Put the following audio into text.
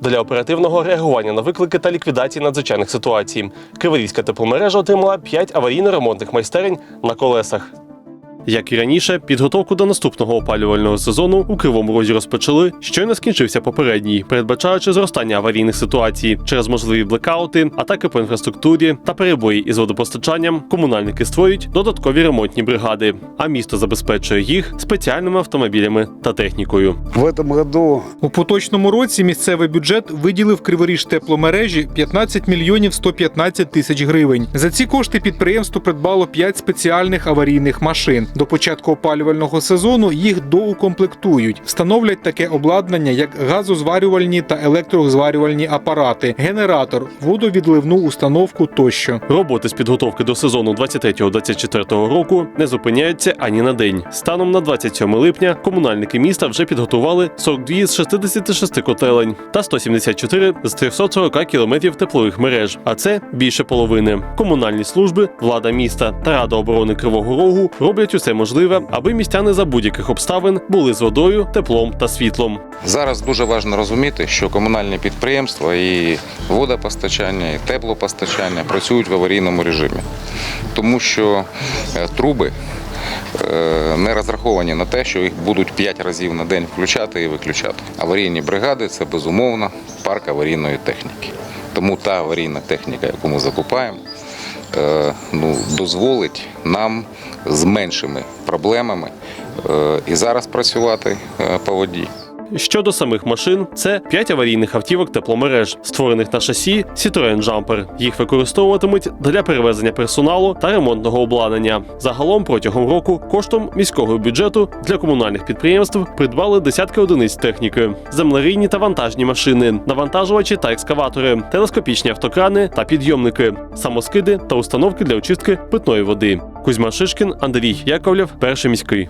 для оперативного реагування на виклики та ліквідації надзвичайних ситуацій. Криворізька тепломережа отримала 5 аварійно-ремонтних майстерень на колесах. Як і раніше, підготовку до наступного опалювального сезону у Кривому Розі розпочали, щойно скінчився попередній, передбачаючи зростання аварійних ситуацій через можливі блекаути, атаки по інфраструктурі та перебої із водопостачанням. Комунальники створюють додаткові ремонтні бригади, а місто забезпечує їх спеціальними автомобілями та технікою. В этом году У поточному році місцевий бюджет виділив Криворіж тепломережі 15 мільйонів 115 тисяч гривень. За ці кошти підприємство придбало 5 спеціальних аварійних машин. До початку опалювального сезону їх доукомплектують. Встановлять таке обладнання, як газозварювальні та електрозварювальні апарати, генератор, водовідливну установку тощо. Роботи з підготовки до сезону 23-24 року не зупиняються ані на день. Станом на 27 липня комунальники міста вже підготували 42 з 66 котелень та 174 з 340 кілометрів теплових мереж. А це більше половини. Комунальні служби, влада міста та рада оборони Кривого Рогу роблять усе можливе, аби містяни за будь-яких обставин були з водою, теплом та світлом. Зараз дуже важливо розуміти, що комунальні підприємства і водопостачання, і теплопостачання працюють в аварійному режимі, тому що е, труби е, не розраховані на те, що їх будуть 5 разів на день включати і виключати. Аварійні бригади це безумовно парк аварійної техніки. Тому та аварійна техніка, яку ми закупаємо, ну, дозволить нам з меншими проблемами е, і зараз працювати е, по воді. Щодо самих машин, це 5 аварійних автівок тепломереж, створених на шасі Citroen Jumper. Їх використовуватимуть для перевезення персоналу та ремонтного обладнання. Загалом протягом року коштом міського бюджету для комунальних підприємств придбали десятки одиниць техніки: землерійні та вантажні машини, навантажувачі та екскаватори, телескопічні автокрани та підйомники, самоскиди та установки для очистки питної води. Кузьма Шишкін, Андрій Яковлєв, перший міський.